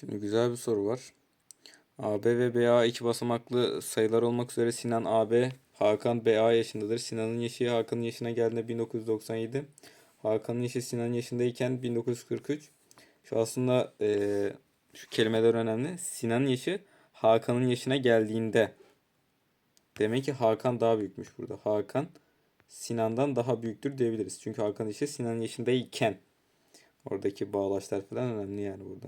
Şimdi güzel bir soru var. AB ve BA iki basamaklı sayılar olmak üzere Sinan AB, Hakan BA yaşındadır. Sinan'ın yaşı Hakan'ın yaşına geldiğinde 1997. Hakan'ın yaşı Sinan'ın yaşındayken 1943. Şu aslında eee, şu kelimeler önemli. Sinan'ın yaşı Hakan'ın yaşına geldiğinde. Demek ki Hakan daha büyükmüş burada. Hakan Sinan'dan daha büyüktür diyebiliriz. Çünkü Hakan'ın yaşı Sinan'ın yaşındayken. Oradaki bağlaçlar falan önemli yani burada.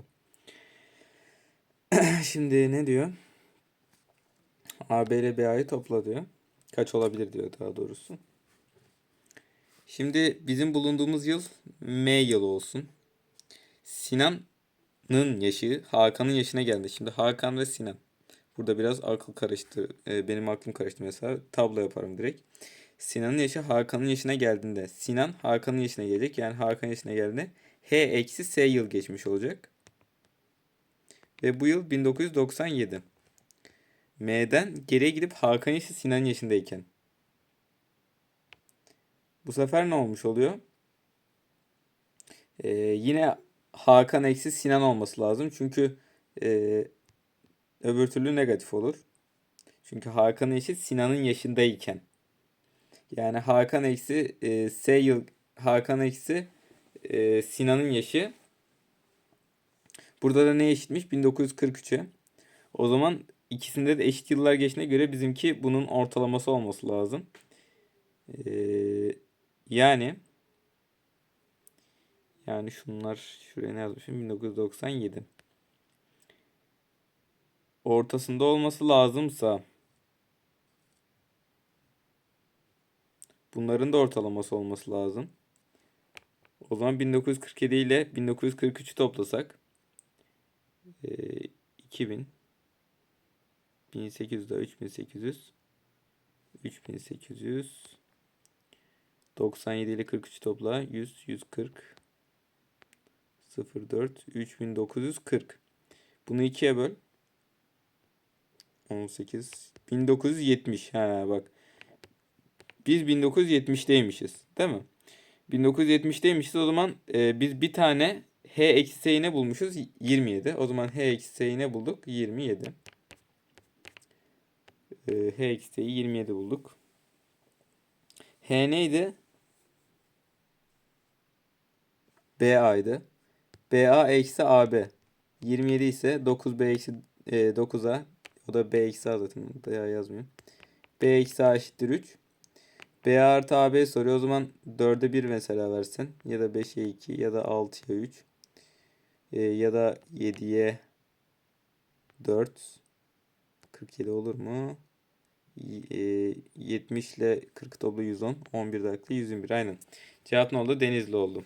Şimdi ne diyor? AB ile BA'yı topla diyor. Kaç olabilir diyor daha doğrusu. Şimdi bizim bulunduğumuz yıl M yılı olsun. Sinan'ın yaşı Hakan'ın yaşına geldi. Şimdi Hakan ve Sinan. Burada biraz akıl karıştı. Ee, benim aklım karıştı mesela. Tablo yaparım direkt. Sinan'ın yaşı Hakan'ın yaşına geldiğinde Sinan Hakan'ın yaşına gelecek. Yani Hakan yaşına geldiğinde H eksi S yıl geçmiş olacak. Ve bu yıl 1997. M'den geriye gidip Hakan yaşı Sinan yaşındayken. Bu sefer ne olmuş oluyor? Ee, yine Hakan eksi Sinan olması lazım. Çünkü e, öbür türlü negatif olur. Çünkü Hakan'ın yaşı Sinan'ın yaşındayken. Yani Hakan eksi e, S yıl Hakan eksi e, Sinan'ın yaşı Burada da ne eşitmiş? 1943'e. O zaman ikisinde de eşit yıllar geçtiğine göre bizimki bunun ortalaması olması lazım. Ee, yani yani şunlar şuraya ne yazmışım? 1997. Ortasında olması lazımsa bunların da ortalaması olması lazım. O zaman 1947 ile 1943'ü toplasak e, 2000 1800 da 3800 3800 97 ile 43 topla. 100 140 04 3940 bunu ikiye böl. 18 1970 ha bak. Biz 1970'teymişiz değil mi? 1970'teymişiz o zaman e, biz bir tane h eksi ne bulmuşuz 27 o zaman h eksi ne bulduk 27 e, h eksi s'yi 27 bulduk h neydi BA'ydı. BA eksi AB. 27 ise 9B eksi e, 9A. O da B eksi A zaten. Ya yazmıyor. B eksi A eşittir 3. B artı AB soruyor. O zaman 4'e 1 mesela versin. Ya da 5'e 2 ya da 6'ya 3. E, ya da 7'ye 4. 47 olur mu? E, 70 ile 40 toplu 110. 11 dakika 121 aynen. Cevap ne oldu? Denizli oldu.